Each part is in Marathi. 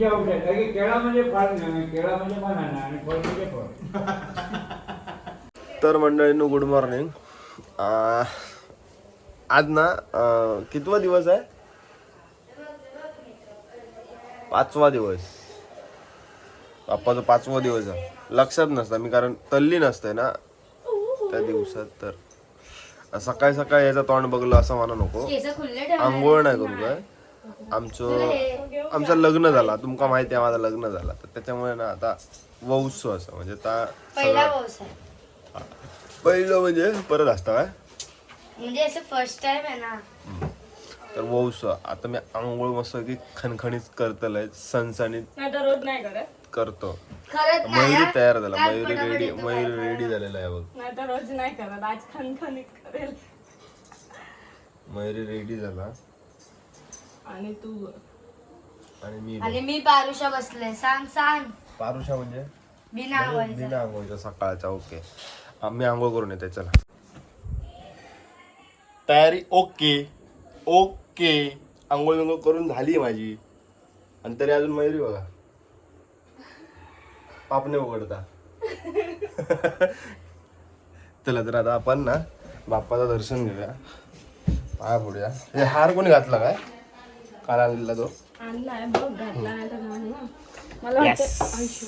केळा म्हणजे फळ नाही केळा म्हणजे बनाना आणि फळ म्हणजे फळ. तर मंडळींनो गुड मॉर्निंग आज ना कितवा दिवस आहे? पाचवा दिवस. बाप्पाचा पाचवा दिवस आहे. लक्षात नसतं मी कारण तल्ली नसते ना त्या दिवसात तर. सकाळी सकाळी याचं तोंड बघलं असं म्हणा नको. आंघोळ नाही करू काय? आमचं आमचं लग्न झाला. तुमका माहिती आहे माझं लग्न झालं. तर त्याच्यामुळे ना आता वौस असं म्हणजे आता पहिला म्हणजे परत असतं काय? म्हणजे असं फर्स्ट टाइम आहे ना. तर वौस आता मी आंघोळ मस्त की खणखणीत करतलंय सणसणीत नाही तर रोज नाही करत. करतो. खरंच मयुरी. तयार झाला. मयुरी रेडी मयुरी. रेडी झालेला आहे बघ. नाही तर रोज नाही करत. आज खणखणीत करेल. मयुरी रेडी झाला. आणि तू आणि मी आणि मी पारुषा बसले. सांग सांग. पारुषा म्हणजे? बिना आवाज बिना आंघोळीचा. सकाळचा ओके. आम्ही आंघोळ करून येते चला. तयारी ओके. ओके. आंघोळ बिंघोळ करून झाली माझी. आणि तरी अजून मयुरी बघा. पापणे उघडता. चला तर आता आपण ना बाप्पाचं दर्शन घेऊया. पाया पुढ्या हे हार कोणी घातला काय? काल आणलेला तो. आणलाय बघ घातला नाही तर नाही ना मला वाटतं आयुष्य.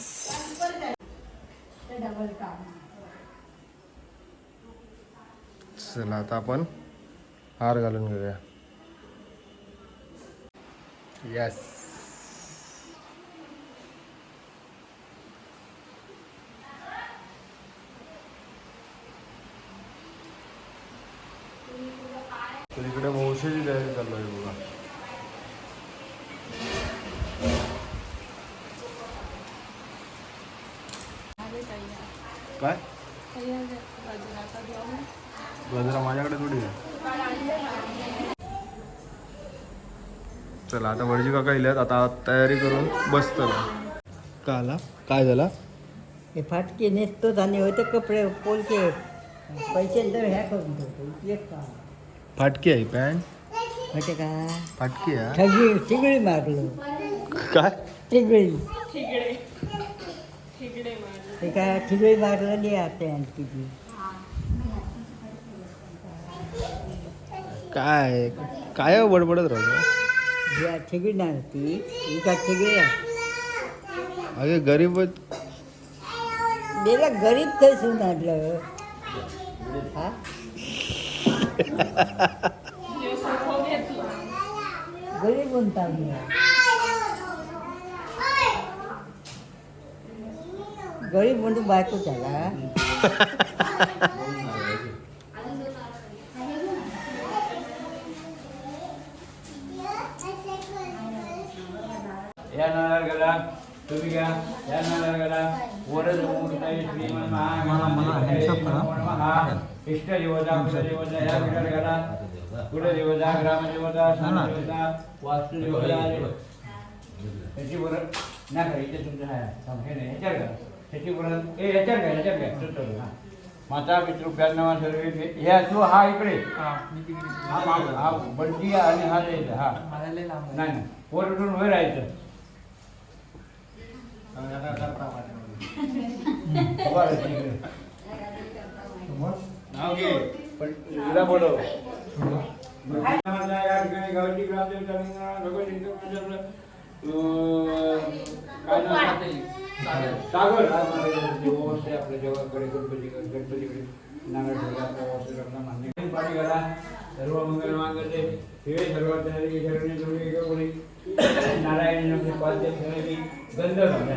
चला आता आपण हार घालून घेऊया. यस तर इकडे वंशाची तयारी चालू आहे बघा काय गजरा माझ्याकडे थोडी आहे चला आता वडजी काका इल्यात आता तयारी करून बसतो का आला काय झाला? हे फाटके नेसतोच आणि होते कपडे पोलके. पैसे तर ह्या करून ठेवतो. फाटकी आहे पॅन्ट? होते का? फाटकी आहे ठगी ठिगळी मारलो. काय? ठिगळी. ते काय ठिगळी मारलेली आहे आणखी ती. काय काय बडबडत राहतो ती अगे गरीब गेला गरीब खसून आणलं हा? गरीब म्हणता गरीब म्हणून बायको त्याला या नारळ गेला तुम्ही घ्या. वरद इष्ट देवता देवता या देवता. त्याची बरं नाही इथे तुमचं हे नाही ह्याच्यावर घ्या त्याची बरं ए ह्याच्यावर घ्या ह्याच्यावर घ्या चल, चल, हा. माता पितृप्यांना सर्व हे तू हा इकडे. हा हा बंटी आणि हा द्यायचा हा. नाही नाही. वर उठून वर राहायचं. नाव घे पण हिला बोलव या ठिकाणी गावची ग्रामदेवता रंगनाथ, काय नाव सागर आपल्या गणपती गणपतीकडे नारळ ठेवला आपल्या मान्य पाठी सर्व मंगल मांगल्ये हे सर्वात शरणे नारायण पाच गंध नमो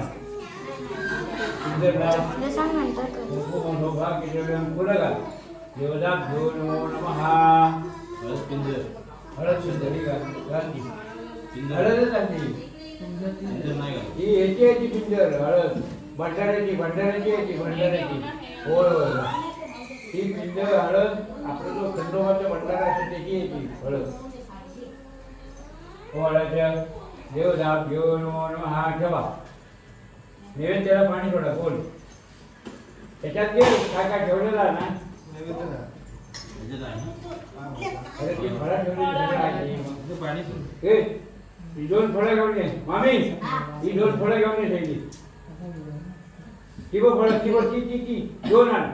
हळद. पिंजर हळद सुंदरी गांधी हळदच आणली ही याची याची पिंजर हळद भंडाऱ्याची भंडाऱ्याची याची भंडाऱ्याची होय होय ही पिंजर हळद आपला जो खंडोबाचा भंडारा असतो त्याची याची हळद हळदच्या देवदाब घेऊ नमो नमः हा ठेवा नैवेद्याला पाणी सोडा बोल त्याच्यात घे काय काय ठेवलेला आहे ना अरे ती फळं ठेवलेली सगळं आहे. घे. ही दोन फळं घेऊन ये मामी ही दोन फळं घेऊन ये सगळी ती बघ फळं ती बघ ती ती ती दोन आण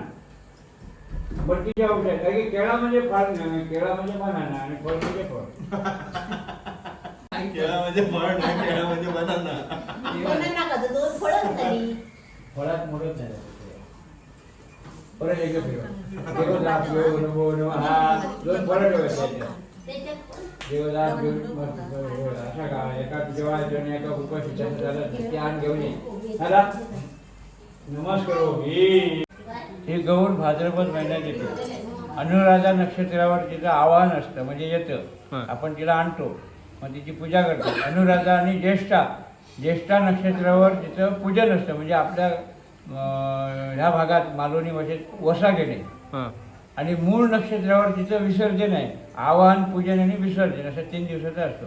बट्टीच्या औषध काही केळा म्हणजे फळ नाही केळा म्हणजे बनाना आणि फळ म्हणजे फळ केळामध्ये फळ नाही केळामध्ये बनाना. दोन फळं झाली फळात मोडत नाही परत हा दोन फळं ठेवायचे घेऊन का? एका जेवायचं आणि एका उपाशीचं झालं ते आण घेऊन ये. चला. नमस्कार. ही ही गौर भाद्रपद महिन्यात येते. अनुराधा नक्षत्रावर तिचं आवाहन असतं. म्हणजे येतं. आपण तिला आणतो. मग तिची पूजा करतो. अनुराधा आणि ज्येष्ठा ज्येष्ठा नक्षत्रावर तिचं पूजन असतं. म्हणजे आपल्या ह्या भागात मालवणी भाषेत वसा घेणे. आणि मूळ नक्षत्रावर तिचं विसर्जन आहे. आवाहन पूजन आणि विसर्जन असं तीन दिवसाचा असतो.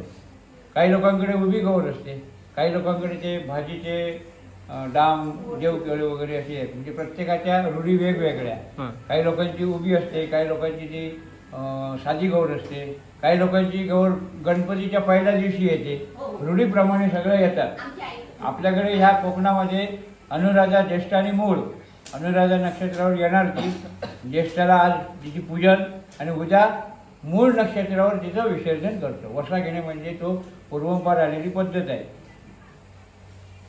काही लोकांकडे उभी गौर असते. काही लोकांकडे ते भाजीचे डाम जेव केळे वगैरे असे आहेत. म्हणजे प्रत्येकाच्या रूढी वेगवेगळ्या. काही लोकांची उभी असते. काही लोकांची ती साधी गौर असते. काही लोकांची गौर गणपतीच्या पहिल्या दिवशी येते. रूढीप्रमाणे सगळं येतात आपल्याकडे ह्या कोकणामध्ये अनुराधा ज्येष्ठ आणि मूळ. अनुराधा नक्षत्रावर येणार ती. ज्येष्ठाला आज तिची पूजन आणि उद्या मूळ नक्षत्रावर तिचं विसर्जन करतो. वसा घेणे म्हणजे तो पूर्वंपार आलेली पद्धत आहे.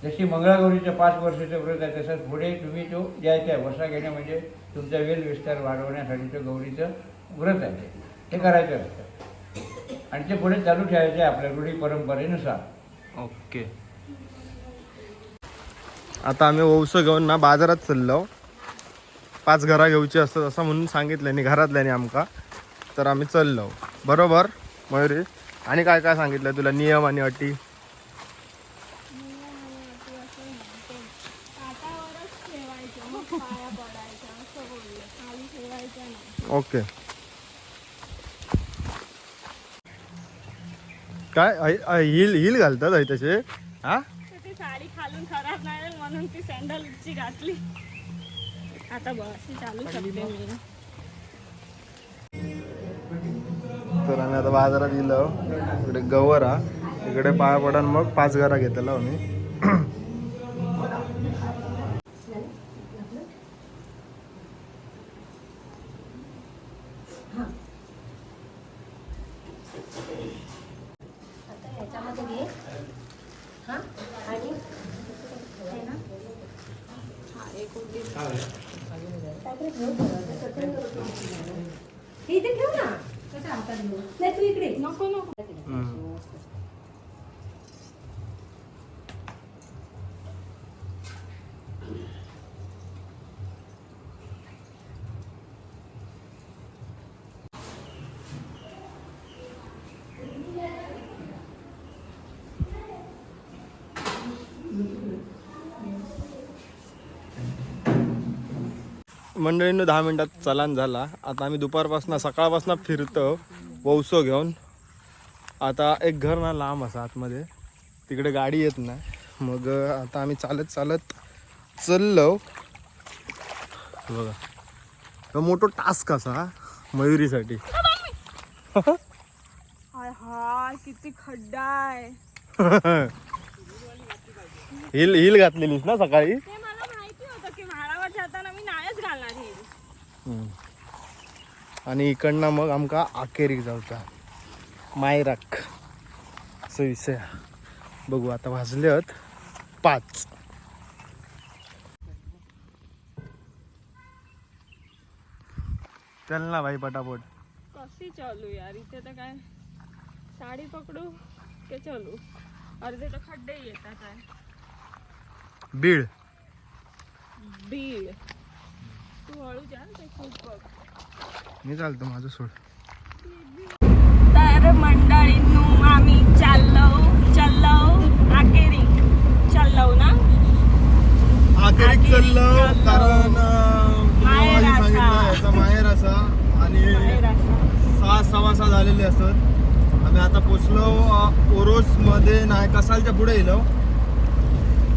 जशी मंगळागौरीचं पाच वर्षाचं व्रत आहे तसंच पुढे तुम्ही तो द्यायचा आहे. वसा घेणे म्हणजे तुमचा वेल विस्तार वाढवण्यासाठीचं गौरीचं व्रत आहे. ते. ते करायचं असतं. आणि ते पुढे चालू ठेवायचं आपल्या रूढी परंपरेनुसार. ओके. आता आम्ही ओवसं घेऊन ना बाजारात चाललो. पाच घरा घेऊची असतात असं म्हणून सांगितल्याने घरातल्याने आमका. तर आम्ही चाललो. बरोबर मयुरी? आणि काय काय सांगितलं तुला? नियम आणि अटी? ताटावरच ठेवायचं मग पाया पडायचं असं बोललं खाली ठेवायचं नाही ओके काय? हिल हिल घालतात आहे तसे? हा? तर ती साडी खालून खराब नाही होईल म्हणून ती सँडलची घातली. आता बस चालू शकते मी. तर आम्ही आता बाजारात गेलो. इकडे गवर हा. इकडे पाया पडान मग पाच घरा घेतला आम्ही आता ह्याच्यामध्ये घे हा आणि हे ना काहीतरी ठेव थोडं, ते कठीण करू नको. हे इथे ठेव ना कसं हातात घेऊ नाही तू इकडे नको नको मंडळीनं दहा मिनिटात चलान झाला. आता आम्ही दुपारपासून सकाळपासून फिरतो वौसो घेऊन. आता एक घर ना लांब असा आतमध्ये. तिकडे गाडी येत नाही. मग आता आम्ही चालत चालत चाललो. बघा. तो मोठो टास्क असा मयुरीसाठी. किती खड्डा आहे. हिल हिल घातलेलीस ना सकाळी ते मला माहिती होतं की म्हाळावर जाताना मी नाहीच घालणार ही हम्म. आणि इकडनं मग आमका आकेरीक जाऊचा. मायराक. हा. बघू आता वाजले आहेत पाच. चल ना भाई पटापट. कशी चालू यार? इथे तर काय साडी पकडू ते चालू? अर्धे तर खड्डे येतात बीड. बीड तू हळू जा ते खूप बघ. मी चालतो माझं सोड. तर मंडळींनो आम्ही चाललो चाललो. आकेरी चाललो ना? चाललो. कारण माहेर. सांगितलं याचा माहेर असा आणि बाहेर असं. सहा सव्वा सहा झालेले असत आम्ही आता पोचलो ओरोस मध्ये नाही कसालच्या पुढे येलो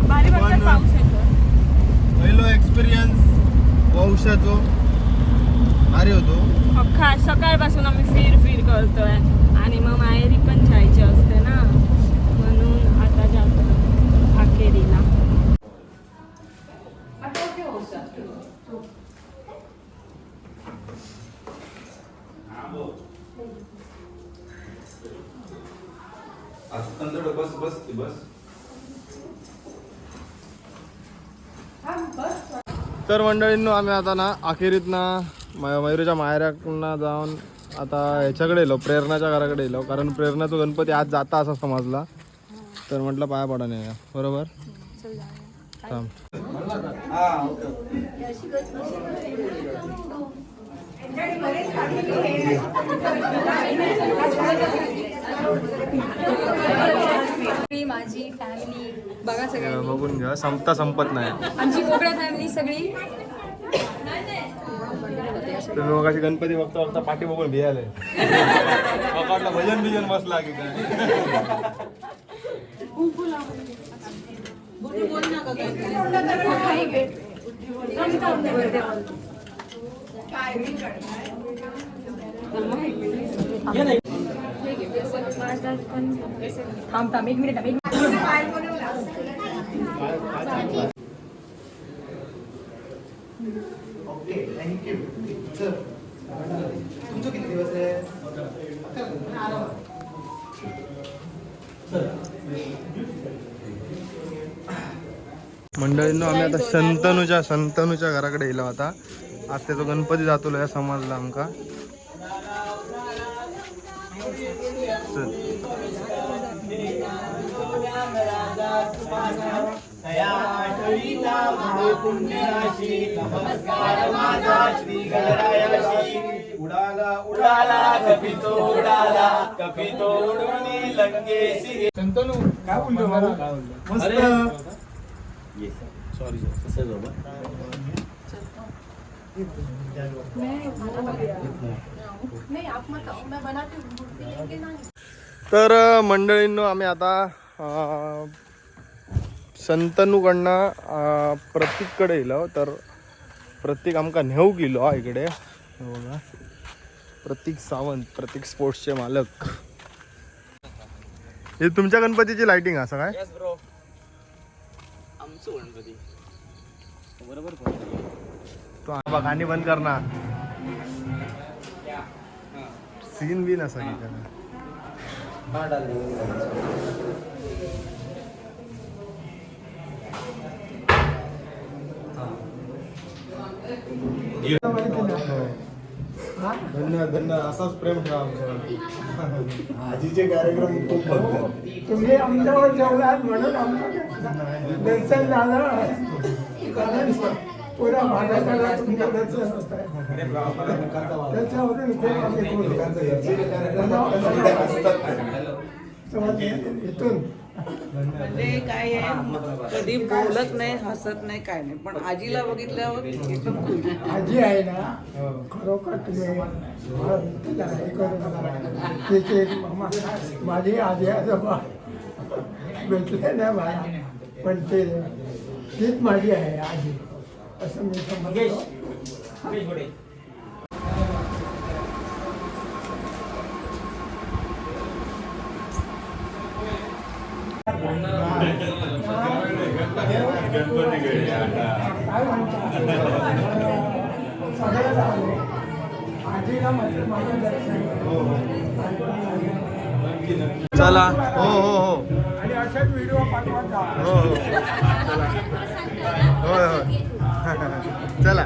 पण- पाऊस येतो पहिलो एक्सपिरियन्स पावसाचो भारी होतो. अख्खा सकाळपासून आम्ही फिर फिर करतोय. आणि मग माहेरी पण जायचे असते ना. म्हणून आता जातो अखेरीला. बस बस बस. तर मंडळींनो आम्ही आता ना अखेरीत ना मयुरीच्या मायऱ्याकडनं जाऊन आता ह्याच्याकडे येलो प्रेरणाच्या घराकडे येलो. कारण प्रेरणाचा गणपती आज जाता असा समजला. तर म्हटलं पाया पडा नाही बरोबर? थांब. माझी फॅमिली बघा सगळ्या हे बघून घ्या संपता संपत नाही. आमची कोकण फॅमिली सगळी. तुम्ही मग अशी गणपती बघता बघता पाठी बघून भियाले. वाटलं भजन बिजन बसला की काय? थांब थांब एक मिनिट किती दिवस आहे मंडळींनो आम्ही आता संतनुच्या संतनुच्या घराकडे गेलो आता. आज त्याचा गणपती जातो या समजला आमका. चल. उडाला उडाला कपितो उडाला कपितो उडून लंकेशी शंतनू काय बोलतो बाबा काय बोलतो सॉरी कसं बाबा? तर मंडळींनो आम्ही आता अ, प्रतीककडे येलो तर प्रतीक आमका नेऊ गेलो हा इकडे. बघा. प्रतीक सावंत प्रतीक स्पोर्ट्सचे मालक. हे तुमच्या गणपतीची लाइटिंग असं काय? यस ब्रो आमचं गणपती. बरोबर. तो बघ गाणी बंद करणार. सीन बिन असा की त्याला. धन्यवाद धन्यवाद असाच प्रेम ठेवा आमच्यावर आजीचे कार्यक्रम खूप बघतात. तुम्ही आमच्यावर जेवलात म्हणून आमचं दर्शन झालं. कारण पुरा महाराष्ट्राला तुमचं दर्शन होत आहे त्याच्यावरून खूप आम्ही खुश. इथून. म्हणजे काय आहे? कधी बोलत नाही हसत नाही काय नाही. पण आजीला बघितल्यावर एकदम खुश आजी आहे ना खरोखर तुम्ही तिला हे करू नका. तिचे मा- माझी आजी आजोबा भेटले ना मला पण ते तीच माझी आहे आजी. असं मी समजतो चला. हो हो हो. आणि असेच व्हिडिओ पाठवत जा. हो हो. चला